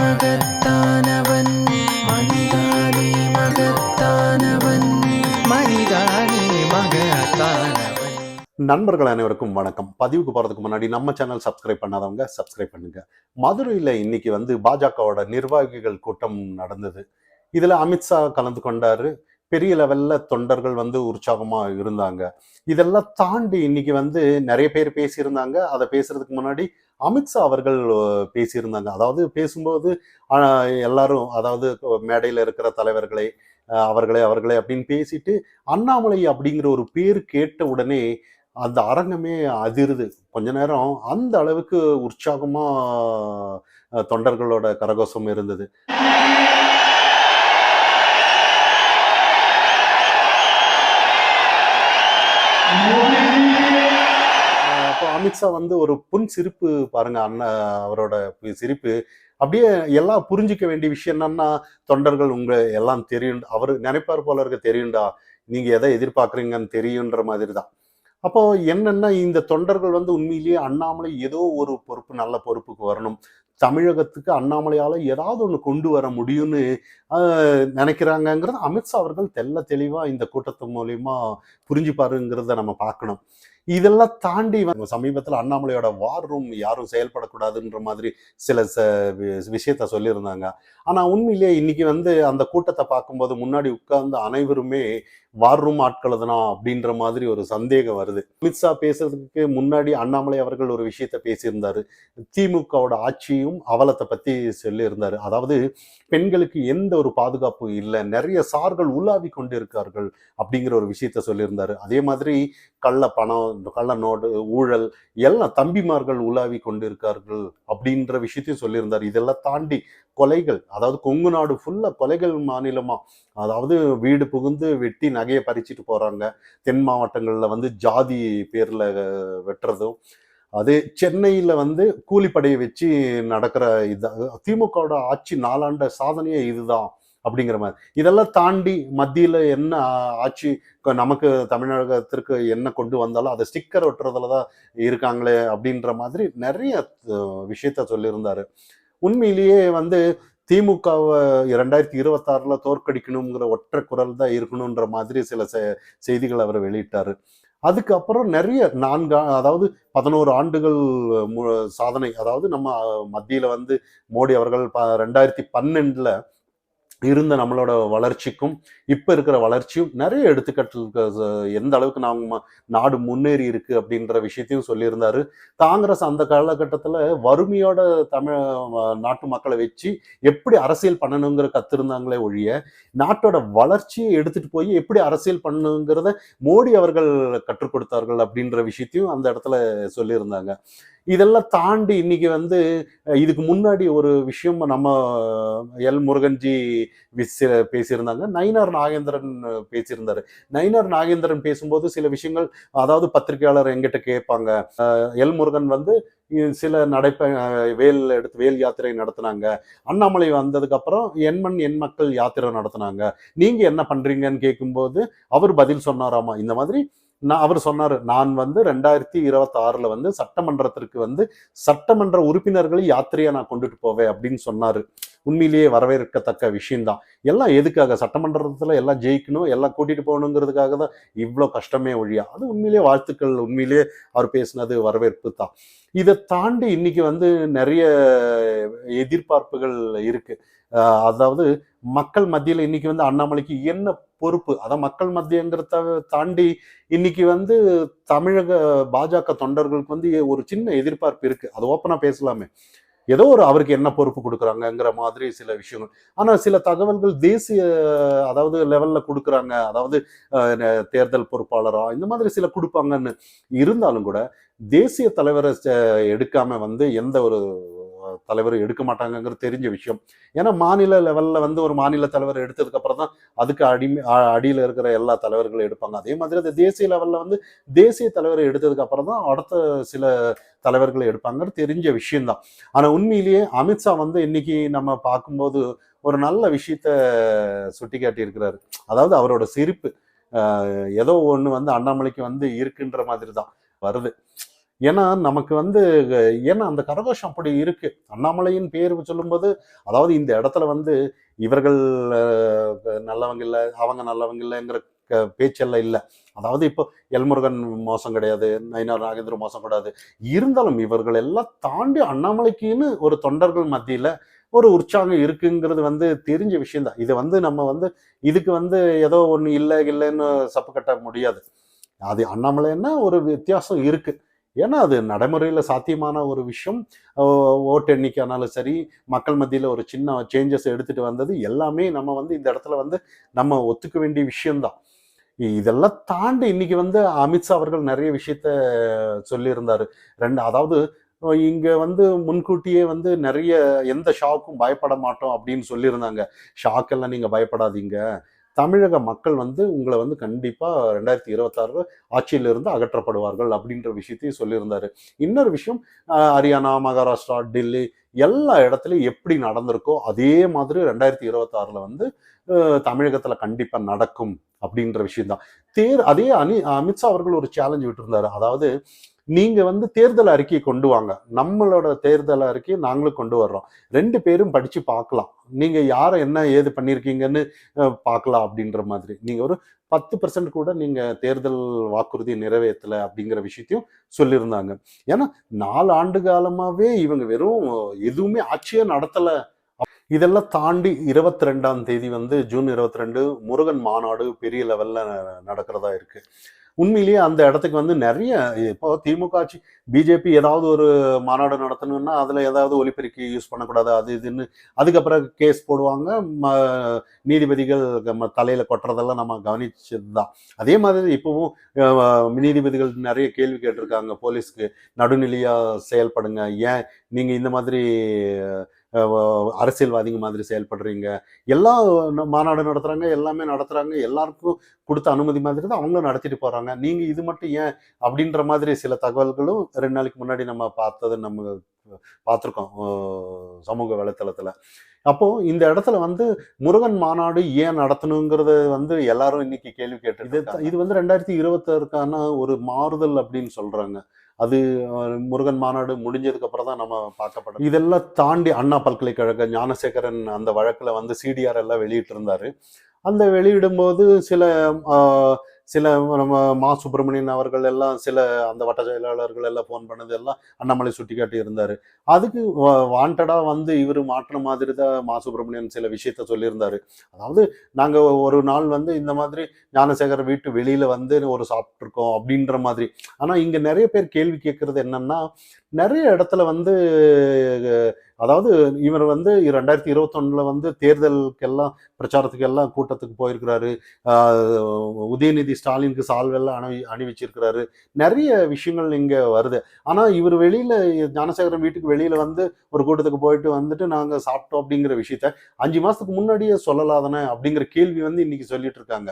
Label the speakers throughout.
Speaker 1: மகத்தானவன் மகத்தானவன் மகத்தானவன்.
Speaker 2: நண்பர்கள் அனைவருக்கும் வணக்கம். பதிவுக்கு போறதுக்கு முன்னாடி நம்ம சேனல் சப்ஸ்கிரைப் பண்ணாதவங்க சப்ஸ்கிரைப் பண்ணுங்க. மதுரையில் இன்னைக்கு வந்து பாஜகவோட நிர்வாகிகள் கூட்டம் நடந்தது. இதுல அமித்ஷா கலந்து கொண்டாரு. பெரிய லெவல்ல தொண்டர்கள் வந்து உற்சாகமா இருந்தாங்க. இதெல்லாம் தாண்டி இன்னைக்கு வந்து நிறைய பேர் பேசியிருந்தாங்க. அதை பேசுறதுக்கு முன்னாடி அமித்ஷா அவர்கள் பேசியிருந்தாங்க. அதாவது பேசும்போது எல்லாரும் அதாவது மேடையில் இருக்கிற தலைவர்களை அவர்களே அவர்களே அப்படின்னு பேசிட்டு அண்ணாமலை அப்படிங்கிற ஒரு பேர் கேட்ட உடனே அந்த அரங்கமே அதிருது. கொஞ்ச நேரம் அந்த அளவுக்கு உற்சாகமா தொண்டர்களோட கரகோஷம் இருந்தது. அமித்ஷா வந்து ஒரு புன் சிரிப்பு பாருங்க அண்ணா அவரோட சிரிப்பு. அப்படியே எல்லாம் புரிஞ்சிக்க வேண்டிய விஷயம் என்னன்னா தொண்டர்கள் உங்க எல்லாம் தெரியும் அவர் நினைப்பார் போல இருக்க தெரியும்டா நீங்க எதை எதிர்பார்க்குறீங்கன்னு தெரியுன்ற மாதிரி தான் அப்போ என்னன்னா இந்த தொண்டர்கள் வந்து உண்மையிலேயே அண்ணாமலை ஏதோ ஒரு பொறுப்பு நல்ல பொறுப்புக்கு வரணும். தமிழகத்துக்கு அண்ணாமலையால ஏதாவது ஒன்று கொண்டு வர முடியும்னு ஆஹ், நினைக்கிறாங்கங்கிறது அமித்ஷா அவர்கள் தெல்ல தெளிவா இந்த கூட்டத்து மூலியமா புரிஞ்சுப்பாருங்கிறத நம்ம பார்க்கணும். இதெல்லாம் தாண்டி சமீபத்தில் அண்ணாமலையோட வார் ரூம் யாரும் செயல்படக்கூடாதுன்ற மாதிரி சில ச வி- விஷயத்த சொல்லியிருந்தாங்க. ஆனா உண்மையிலேயே இன்னைக்கு வந்து அந்த கூட்டத்தை பார்க்கும்போது முன்னாடி உட்கார்ந்து அனைவருமே வார் ரூம் ஆட்கள் தானா அப்படின்ற மாதிரி ஒரு சந்தேகம் வருது. அமித்ஷா பேசுறதுக்கு முன்னாடி அண்ணாமலை அவர்கள் ஒரு விஷயத்த பேசியிருந்தாரு. திமுகவோட ஆட்சியும் அவலத்தை பத்தி சொல்லியிருந்தாரு. அதாவது பெண்களுக்கு எந்த ஒரு பாதுகாப்பும் இல்லை. நிறைய சார்கள் உலாவி கொண்டு இருக்கார்கள் அப்படிங்கிற ஒரு விஷயத்த சொல்லியிருந்தாரு. அதே மாதிரி கள்ள பணம் கள்ள நோடு ஊழல் எல்லாம் தம்பிமார்கள் உலாவி கொண்டு இருக்கார்கள் அப்படின்ற விஷயத்தையும் சொல்லியிருந்தார். இதெல்லாம் தாண்டி கொலைகள் அதாவது கொங்கு நாடு ஃபுல்லா கொலைகள் மாநிலமா அதாவது வீடு புகுந்து வெட்டி நகையை பறிச்சிட்டு போறாங்க. தென் மாவட்டங்களில் வந்து ஜாதி பேர்ல வெட்டுறதும் அது சென்னையில வந்து கூலிப்படையை வச்சு நடக்கிற இது திமுகவோட ஆட்சி நாலாண்ட சாதனையே இதுதான் அப்படிங்கிற மாதிரி. இதெல்லாம் தாண்டி மத்தியில என்ன ஆட்சி நமக்கு தமிழகத்திற்கு என்ன கொண்டு வந்தாலும் அதை ஸ்டிக்கர் ஒட்டுறதுல தான் இருக்காங்களே அப்படின்ற மாதிரி நிறைய விஷயத்த சொல்லியிருந்தாரு. உண்மையிலேயே வந்து திமுகவை இரண்டாயிரத்தி இருபத்தாறில் தோற்கடிக்கணுங்கிற ஒற்றை குரல் தான் இருக்கணுன்ற மாதிரி சில செ- செய்திகள் அவர் வெளியிட்டார். அதுக்கப்புறம் நிறைய நான்கு அதாவது பதினோரு ஆண்டுகள் மு- சாதனை அதாவது நம்ம மத்தியில் வந்து மோடி அவர்கள் ப- ரெண்டாயிரத்தி பன்னெண்டில் இருந்த நம்மளோட வளர்ச்சிக்கும் இப்போ இருக்கிற வளர்ச்சியும் நிறைய எடுத்துக்கட்டு எந்த அளவுக்கு நாம நாடு முன்னேறி இருக்கு அப்படின்ற விஷயத்தையும் சொல்லியிருந்தாரு. காங்கிரஸ் அந்த காலகட்டத்தில் வறுமையோட தமிழ் நாட்டு மக்களை வச்சு எப்படி அரசியல் பண்ணணுங்கிற கத்திருந்தாங்களே ஒழிய நாட்டோட வளர்ச்சியை எடுத்துட்டு போய் எப்படி அரசியல் பண்ணணுங்கிறத மோடி அவர்கள் கற்றுக் கொடுத்தார்கள் அப்படின்ற விஷயத்தையும் அந்த இடத்துல சொல்லியிருந்தாங்க. இதெல்லாம் தாண்டி இன்னைக்கு வந்து இதுக்கு முன்னாடி ஒரு விஷயம் நம்ம எல் முருகன்ஜி விஸ்- பேசியிருந்தாங்க. நயினார் நாகேந்திரன் பேசியிருந்தாரு. நயினார் நாகேந்திரன் பேசும்போது சில விஷயங்கள் அதாவது பத்திரிகையாளர் எங்கிட்ட கேட்பாங்க. எல் முருகன் வந்து சில நடைப்ப வேல் எடுத்து வேல் யாத்திரை நடத்தினாங்க. அண்ணாமலை வந்ததுக்கு அப்புறம் எண்மண் எண் மக்கள் யாத்திரை நடத்தினாங்க. நீங்க என்ன பண்றீங்கன்னு கேட்கும்போது அவர் பதில் சொன்னாராமா. இந்த மாதிரி நான் அவர் சொன்னாரு நான் வந்து ரெண்டாயிரத்தி இருபத்தி ஆறில் வந்து சட்டமன்றத்திற்கு வந்து சட்டமன்ற உறுப்பினர்களை யாத்திரையை நான் கொண்டுட்டு போவேன் அப்படின்னு சொன்னாரு. உண்மையிலேயே வரவேற்கத்தக்க விஷயம்தான். எல்லாம் எதுக்காக? சட்டமன்றத்தில் எல்லாம் ஜெயிக்கணும் எல்லாம் கூட்டிட்டு போகணுங்கிறதுக்காக தான் இவ்வளோ கஷ்டமே ஒழியா. அது உண்மையிலேயே வாழ்த்துக்கள். உண்மையிலேயே அவர் பேசினது வரவேற்பு தான். இதை தாண்டி இன்னைக்கு வந்து நிறைய எதிர்பார்ப்புகள் இருக்கு. அதாவது மக்கள் மத்தியில் இன்னைக்கு வந்து அண்ணாமலைக்கு என்ன பொறுப்பு? அதான் மக்கள் மத்தியங்கிறத தாண்டி இன்னைக்கு வந்து தமிழக பாஜக தொண்டர்களுக்கு வந்து ஒரு சின்ன எதிர்பார்ப்பு இருக்கு. அது ஓப்பனாக பேசலாமே. ஏதோ ஒரு அவருக்கு என்ன பொறுப்பு கொடுக்குறாங்கங்கிற மாதிரி சில விஷயங்கள். ஆனால் சில தகவல்கள் தேசிய அதாவது லெவலில் கொடுக்குறாங்க. அதாவது தேர்தல் பொறுப்பாளரா இந்த மாதிரி சில கொடுப்பாங்கன்னு இருந்தாலும் கூட தேசிய தலைவரை எடுக்காமல் எடுக்காம வந்து எந்த ஒரு தலைவர் எடுக்க மாட்டாங்கங்கிறது தெரிஞ்ச விஷயம். ஏன்னா மாநில லெவல்ல வந்து ஒரு மாநில தலைவர் எடுத்ததுக்கு அப்புறம் தான் அதுக்கு அடிமை அடியில் அடியில இருக்கிற எல்லா தலைவர்களும் எடுப்பாங்க. அதே மாதிரி அந்த தேசிய லெவல்ல வந்து தேசிய தலைவரை எடுத்ததுக்கு அப்புறம் தான் அடுத்த சில தலைவர்களை எடுப்பாங்கன்னு தெரிஞ்ச விஷயம்தான். ஆனா உண்மையிலேயே அமித்ஷா வந்து இன்னைக்கு நம்ம பார்க்கும்போது ஒரு நல்ல விஷயத்த சுட்டி காட்டியிருக்கிறாரு அதாவது அவரோட சிரிப்பு ஆஹ் ஏதோ ஒண்ணு வந்து அண்ணாமலைக்கு வந்து இருக்குன்ற மாதிரி தான் வருது. ஏன்னா நமக்கு வந்து ஏன்னா அந்த கரகோஷம் அப்படி இருக்கு. அண்ணாமலையின் பேர் சொல்லும்போது அதாவது இந்த இடத்துல வந்து இவர்கள் நல்லவங்க இல்லை அவங்க நல்லவங்க இல்லைங்கிற க- பேச்செல்லாம் இல்லை. அதாவது இப்போ எல்முருகன் மோசம் கிடையாது நயினார் நாகேந்திர மோசம் கிடையாது இருந்தாலும் இவர்கள் எல்லாம் தாண்டி அண்ணாமலைக்குன்னு ஒரு தொண்டர்கள் மத்தியில ஒரு உற்சாகம் இருக்குங்கிறது வந்து தெரிஞ்ச விஷயம்தான். இதை வந்து நம்ம வந்து இதுக்கு வந்து ஏதோ ஒன்று இல்லை இல்லைன்னு சப்பு கட்ட முடியாது. அது அண்ணாமலைன்னா ஒரு வித்தியாசம் இருக்குது ஏன்னா அது நடைமுறையில் சாத்தியமான ஒரு விஷயம். ஓ- ஓட்டு எண்ணிக்கைனாலும் சரி மக்கள் மத்தியில் ஒரு சின்ன சேஞ்சஸ் எடுத்துகிட்டு வந்தது எல்லாமே நம்ம வந்து இந்த இடத்துல வந்து நம்ம ஒத்துக்க வேண்டிய விஷயம்தான். இதெல்லாம் தாண்டி இன்னைக்கு வந்து அமித்ஷா அவர்கள் நிறைய விஷயத்த சொல்லியிருந்தார். ரெண்டு அதாவது இங்கே வந்து முன்கூட்டியே வந்து நிறைய எந்த ஷாக்கும் பயப்பட மாட்டோம் அப்படின்னு சொல்லியிருந்தாங்க. ஷாக்கெல்லாம் நீங்கள் பயப்படாதீங்க. தமிழக மக்கள் வந்து உங்களை வந்து கண்டிப்பாக ரெண்டாயிரத்தி இருபத்தாறு ஆட்சியிலிருந்து அகற்றப்படுவார்கள் அப்படின்ற விஷயத்தையும் சொல்லியிருந்தாரு. இன்னொரு விஷயம் ஹரியானா மகாராஷ்டிரா டெல்லி எல்லா இடத்துலையும் எப்படி நடந்திருக்கோ அதே மாதிரி ரெண்டாயிரத்தி இருபத்தாறில் வந்து தமிழகத்தில் கண்டிப்பாக நடக்கும் அப்படின்ற விஷயம்தான். தேர் அதே அனி அமித்ஷா அவர்கள் ஒரு சேலஞ்ச் விட்டுருந்தாரு. அதாவது நீங்க வந்து தேர்தல் அறிக்கையை கொண்டு வாங்க. நம்மளோட தேர்தல் அறிக்கையை நாங்களும் கொண்டு வர்றோம். ரெண்டு பேரும் படிச்சு பார்க்கலாம். நீங்க யாரை என்ன ஏது பண்ணியிருக்கீங்கன்னு பார்க்கலாம் அப்படின்ற மாதிரி. நீங்க ஒரு பத்து பர்சன்ட் கூட நீங்க தேர்தல் வாக்குறுதி நிறைவேற்றல அப்படிங்கிற விஷயத்தையும் சொல்லியிருந்தாங்க. ஏன்னா நாலு ஆண்டு காலமாவே இவங்க வெறும் எதுவுமே ஆட்சியே நடத்தலை இதெல்லாம் தாண்டி இருபத்தி ரெண்டாம் தேதி வந்து ஜூன் இருபத்தி ரெண்டு முருகன் மாநாடு பெரிய லெவல்ல நடக்கிறதா இருக்கு. உண்மையிலேயே அந்த இடத்துக்கு வந்து நிறைய இப்போ திமுக ஆட்சி பிஜேபி ஏதாவது ஒரு மாநாடு நடத்தணும்னா அதில் ஏதாவது ஒலிபெருக்கி யூஸ் பண்ணக்கூடாது அது இதுன்னு அதுக்கப்புறம் கேஸ் போடுவாங்க. ம- நீதிபதிகள் நம்ம தலையில் கொட்டுறதெல்லாம் நம்ம கவனிச்சது தான் அதே மாதிரி இப்போவும் நீதிபதிகள் நிறைய கேள்வி கேட்டிருக்காங்க போலீஸ்க்கு. நடுநிலையாக செயல்படுங்க. ஏன்? நீங்கள் இந்த மாதிரி அரசியல்வாதிங்க மாதிரி செயல்படுறீங்க. எல்லா மாநாடு நடத்துறாங்க எல்லாமே நடத்துறாங்க. எல்லாருக்கும் கொடுத்த அனுமதி மாதிரி தான் அவங்களும் நடத்திட்டு போறாங்க. நீங்க இது மட்டும் ஏன் அப்படின்ற மாதிரி சில தகவல்களும் ரெண்டு நாளைக்கு முன்னாடி நம்ம பார்த்தது நம்ம பார்த்துருக்கோம் சமூக வலைத்தளத்துல. அப்போ இந்த இடத்துல வந்து முருகன் மாநாடு ஏன் நடத்தணுங்கிறத வந்து எல்லாரும் இன்னைக்கு கேள்வி கேட்டு இது இது வந்து ரெண்டாயிரத்தி இருபத்தாறுக்கான ஒரு மாறுதல் அப்படின்னு சொல்றாங்க. அது முருகன் மாநாடு முடிஞ்சதுக்கு அப்புறம் தான் நம்ம பார்க்கப்படும். இதெல்லாம் தாண்டி அண்ணா பல்கலைக்கழக ஞானசேகரன் அந்த வழக்குல வந்து சிடிஆர் எல்லாம் வெளியிட்டு இருந்தாரு அந்த வெளியிடும்போது சில ஆஹ், சில நம்ம மா சுப்பிரமணியன் அவர்கள் எல்லாம் சில அந்த வட்ட செயலாளர்கள் எல்லாம் ஃபோன் பண்ணது எல்லாம் அண்ணாமலை சுட்டி காட்டி இருந்தார். அதுக்கு வாண்டடாக வந்து இவர் மாற்றின மாதிரி தான் மா சுப்பிரமணியன் சில விஷயத்த சொல்லியிருந்தார். அதாவது நாங்கள் ஒரு நாள் வந்து இந்த மாதிரி ஞானசேகர் வீட்டு வெளியில் வந்து ஒரு சாப்பிட்ருக்கோம் அப்படின்ற மாதிரி. ஆனால் இங்கே நிறைய பேர் கேள்வி கேட்குறது என்னன்னா நிறைய இடத்துல வந்து அதாவது இவர் வந்து ரெண்டாயிரத்தி இருபத்தொன்னுல வந்து தேர்தலுக்கெல்லாம் பிரச்சாரத்துக்கெல்லாம் கூட்டத்துக்கு போயிருக்கிறாரு. உதயநிதி ஸ்டாலினுக்கு சால்வெல்லாம் அணி அணிவிச்சிருக்கிறாரு. நிறைய விஷயங்கள் இங்கே வருது. ஆனால் இவர் வெளியில் ஞானசேகரன் வீட்டுக்கு வெளியில் வந்து ஒரு கூட்டத்துக்கு போயிட்டு வந்துட்டு நாங்கள் சாப்பிட்டோம் அப்படிங்கிற விஷயத்த அஞ்சு மாதத்துக்கு முன்னாடியே சொல்லலாதானே அப்படிங்கிற கேள்வி வந்து இன்னைக்கு சொல்லிட்டு இருக்காங்க.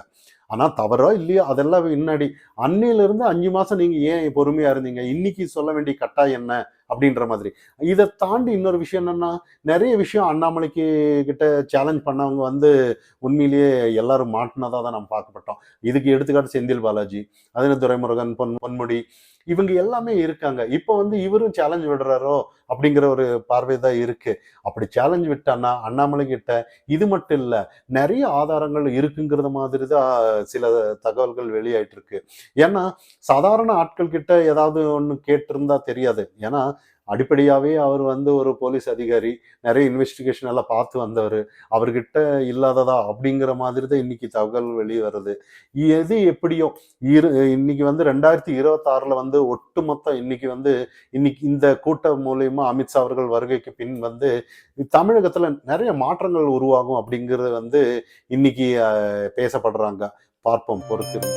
Speaker 2: ஆனால் தவறோ இல்லையோ? அதெல்லாம் முன்னாடி அன்னையிலிருந்து அஞ்சு மாதம் நீங்கள் ஏன் பொறுமையாக இருந்தீங்க? இன்னைக்கு சொல்ல வேண்டிய கட்டாயம் என்ன? அப்படின்ற மாதிரி. இதை தாண்டி இன்னொரு விஷயம் என்னன்னா நிறைய விஷயம் அண்ணாமலைக்கு கிட்ட சேலஞ்ச் பண்ணவங்க வந்து உண்மையிலேயே எல்லாரும் மாட்டினதாக தான் நம்ம பார்க்கப்பட்டோம். இதுக்கு எடுத்துக்காட்டு செந்தில் பாலாஜி அதின துரைமுருகன் பொன் பொன்முடி இவங்க எல்லாமே இருக்காங்க. இப்போ வந்து இவரும் சேலஞ்ச் விடுறாரோ அப்படிங்கிற ஒரு பார்வை தான் இருக்கு. அப்படி சேலஞ்ச் விட்டான்னா அண்ணாமலை கிட்ட இது மட்டும் இல்லை நிறைய ஆதாரங்கள் இருக்குங்கிறது மாதிரி தான் சில தகவல்கள் வெளியாயிட்டு இருக்கு. ஏன்னா சாதாரண ஆட்கள் கிட்ட ஏதாவது ஒன்று கேட்டிருந்தா தெரியாது. ஏன்னா அடிப்படையாகவே அவர் வந்து ஒரு போலீஸ் அதிகாரி நிறைய இன்வெஸ்டிகேஷன் எல்லாம் பார்த்து வந்தவர். அவர்கிட்ட இல்லாததா அப்படிங்கிற மாதிரி தான் இன்னைக்கு தகவல் வெளியே வருது. எது எப்படியோ இரு இன்னைக்கு வந்து ரெண்டாயிரத்தி இருபத்தாறுல வந்து ஒட்டுமொத்த இன்னைக்கு வந்து இன்னைக்கு இந்த கூட்டம் மூலயமா அமித்ஷா அவர்கள் வருகைக்கு பின் வந்து தமிழகத்தில் நிறைய மாற்றங்கள் உருவாகும் அப்படிங்கிறது வந்து இன்னைக்கு பேசப்படுறாங்க. பார்ப்போம் பொறுத்திருந்து.